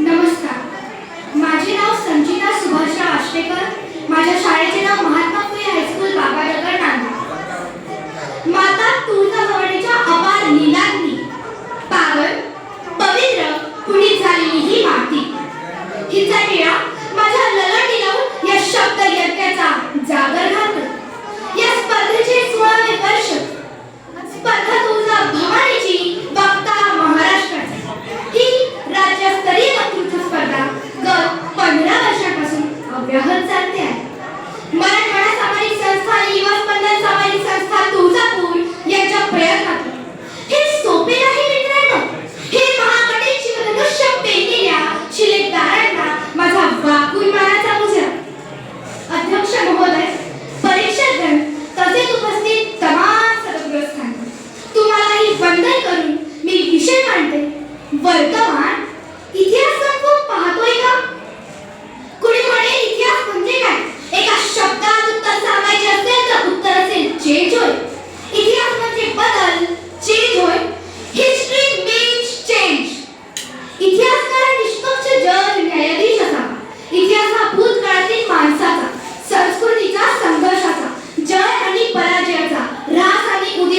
नमस्कार. माझे नाव संचिता सुभाषराव आष्टेकर. माझ्या शाळेचे नाव महात्मा फुले हायस्कूल बाबानगर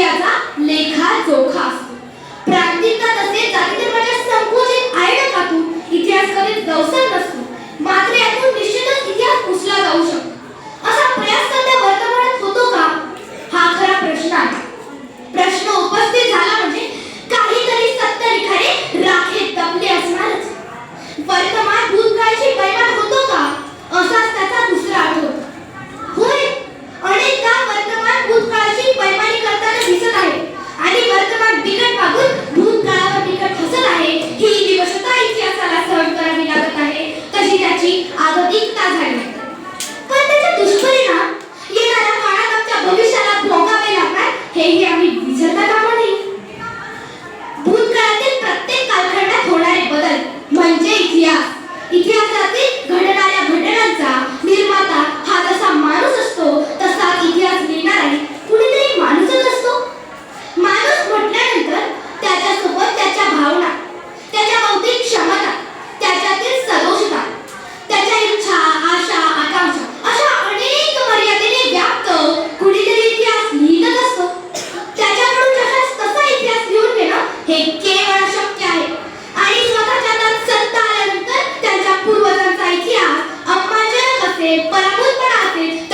याचा लेखा जोखा agora, muito para.